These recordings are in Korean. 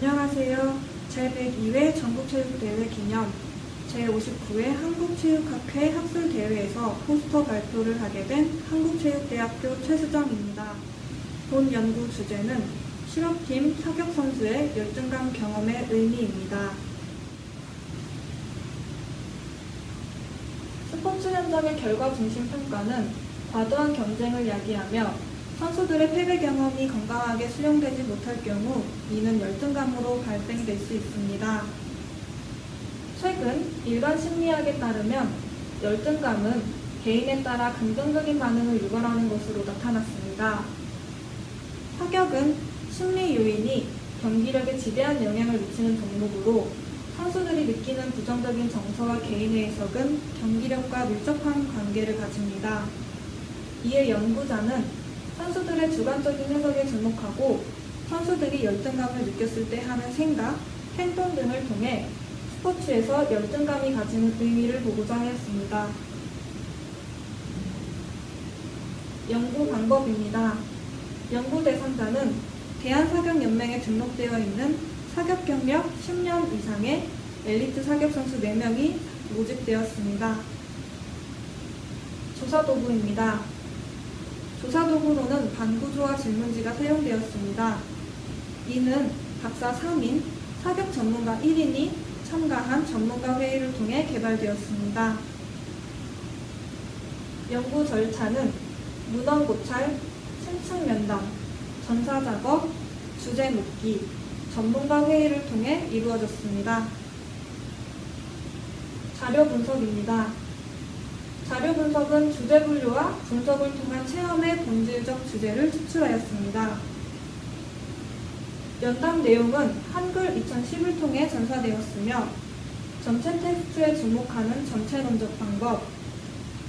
안녕하세요. 제102회 전국체육대회 기념 제59회 한국체육학회 학술대회에서 포스터 발표를 하게 된 한국체육대학교 최수정입니다. 본 연구 주제는 실업팀 사격 선수의 열등감 경험의 의미입니다. 스포츠 현장의 결과 중심 평가는 과도한 경쟁을 야기하며 선수들의 패배 경험이 건강하게 수용되지 못할 경우 이는 열등감으로 발생될 수 있습니다. 최근 일반 심리학에 따르면 열등감은 개인에 따라 긍정적인 반응을 유발하는 것으로 나타났습니다. 타격은 심리 요인이 경기력에 지대한 영향을 미치는 종목으로 선수들이 느끼는 부정적인 정서와 개인의 해석은 경기력과 밀접한 관계를 가집니다. 이에 연구자는 선수들의 주관적인 해석에 주목하고 선수들이 열등감을 느꼈을 때 하는 생각, 행동 등을 통해 스포츠에서 열등감이 가지는 의미를 보고자 하였습니다. 연구 방법입니다. 연구 대상자는 대한사격연맹에 등록되어 있는 사격 경력 10년 이상의 엘리트 사격 선수 4명이 모집되었습니다. 조사 도구입니다. 조사 도구로는 반구조와 질문지가 사용되었습니다. 이는 박사 3인, 사격 전문가 1인이 참가한 전문가 회의를 통해 개발되었습니다. 연구 절차는 문헌 고찰, 심층 면담, 전사 작업, 주제 묻기, 전문가 회의를 통해 이루어졌습니다. 자료 분석입니다. 자료 분석은 주제 분류와 분석을 통한 체험의 본질적 주제를 추출하였습니다. 연담 내용은 한글 2010을 통해 전사되었으며 전체 텍스트에 주목하는 전체론적 방법,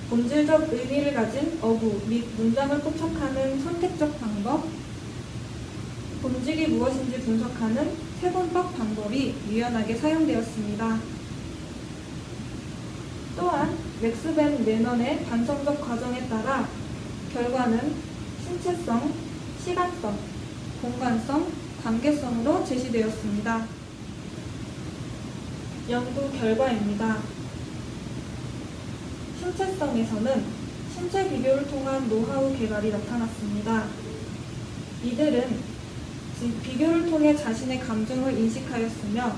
본질적 의미를 가진 어구 및 문장을 포착하는 선택적 방법, 본질이 무엇인지 분석하는 세분법 방법이 유연하게 사용되었습니다. 또한 맥스벤 매넌의 반성적 과정에 따라 결과는 신체성, 시간성, 공간성, 관계성으로 제시되었습니다. 연구 결과입니다. 신체성에서는 신체 비교를 통한 노하우 개발이 나타났습니다. 이들은 즉 비교를 통해 자신의 감정을 인식하였으며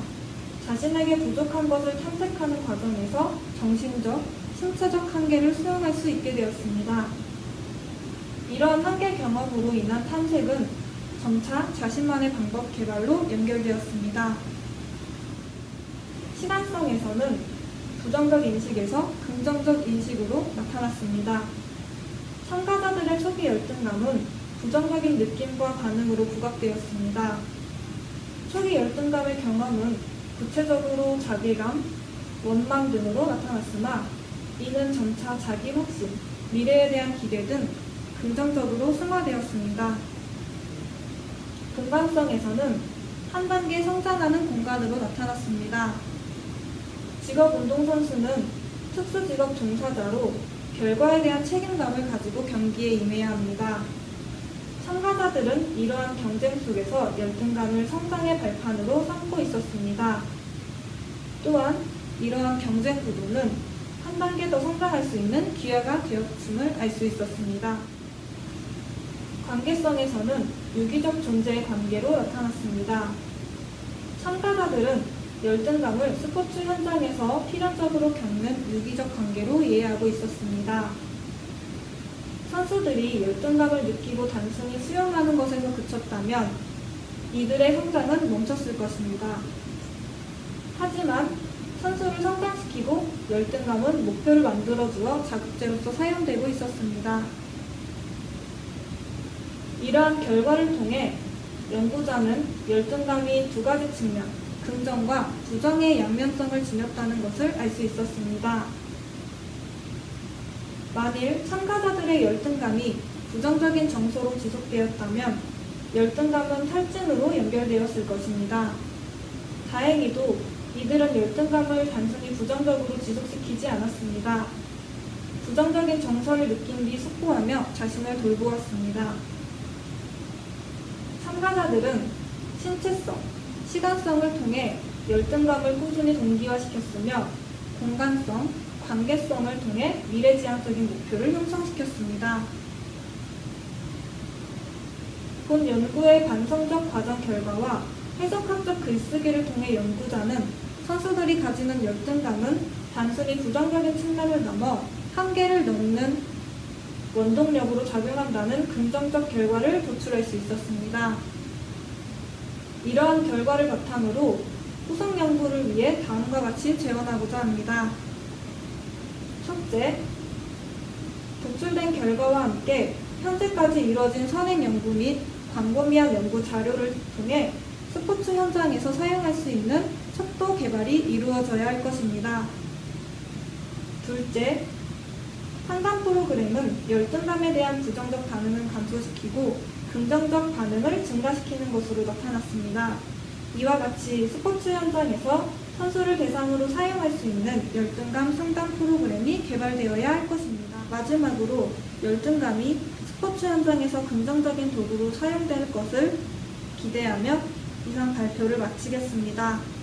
자신에게 부족한 것을 탐색하는 과정에서 정신적, 신체적 한계를 수용할 수 있게 되었습니다. 이러한 한계 경험으로 인한 탐색은 점차 자신만의 방법 개발로 연결되었습니다. 시간성에서는 부정적 인식에서 긍정적 인식으로 나타났습니다. 참가자들의 초기 열등감은 부정적인 느낌과 반응으로 부각되었습니다. 초기 열등감의 경험은 구체적으로 자괴감, 원망 등으로 나타났으나 이는 점차 자기 확신, 미래에 대한 기대 등 긍정적으로 승화되었습니다. 공간성에서는 한 단계 성장하는 공간으로 나타났습니다. 직업 운동선수는 특수 직업 종사자로 결과에 대한 책임감을 가지고 경기에 임해야 합니다. 참가자들은 이러한 경쟁 속에서 열등감을 성장의 발판으로 삼고 있었습니다. 또한 이러한 경쟁 구도는 한 단계 더 성장할 수 있는 기회가 되었음을 알 수 있었습니다. 관계성에서는 유기적 존재의 관계로 나타났습니다. 참가자들은 열등감을 스포츠 현장에서 필연적으로 겪는 유기적 관계로 이해하고 있었습니다. 선수들이 열등감을 느끼고 단순히 수용하는 것에서 그쳤다면 이들의 성장은 멈췄을 것입니다. 하지만 선수를 성장시키고 열등감은 목표를 만들어주어 자극제로서 사용되고 있었습니다. 이러한 결과를 통해 연구자는 열등감이 두 가지 측면, 긍정과 부정의 양면성을 지녔다는 것을 알 수 있었습니다. 만일 참가자들의 열등감이 부정적인 정서로 지속되었다면 열등감은 탈진으로 연결되었을 것입니다. 다행히도 이들은 열등감을 단순히 부정적으로 지속시키지 않았습니다. 부정적인 정서를 느낀 뒤 숙고하며 자신을 돌보았습니다. 참가자들은 신체성, 시간성을 통해 열등감을 꾸준히 동기화시켰으며 공간성, 관계성을 통해 미래지향적인 목표를 형성시켰습니다. 본 연구의 반성적 과정 결과와 해석학적 글쓰기를 통해 연구자는 선수들이 가지는 열등감은 단순히 부정적인 측면을 넘어 한계를 넘는 원동력으로 작용한다는 긍정적 결과를 도출할 수 있었습니다. 이러한 결과를 바탕으로 후속 연구를 위해 다음과 같이 재현하고자 합니다. 첫째, 도출된 결과와 함께 현재까지 이뤄진 선행 연구 및 광범위한 연구 자료를 통해 스포츠 현장에서 사용할 수 있는 척도 개발이 이루어져야 할 것입니다. 둘째, 상담 프로그램은 열등감에 대한 부정적 반응을 감소시키고 긍정적 반응을 증가시키는 것으로 나타났습니다. 이와 같이 스포츠 현장에서 선수를 대상으로 사용할 수 있는 열등감 상담 프로그램이 개발되어야 할 것입니다. 마지막으로 열등감이 스포츠 현장에서 긍정적인 도구로 사용될 것을 기대하며 이상 발표를 마치겠습니다.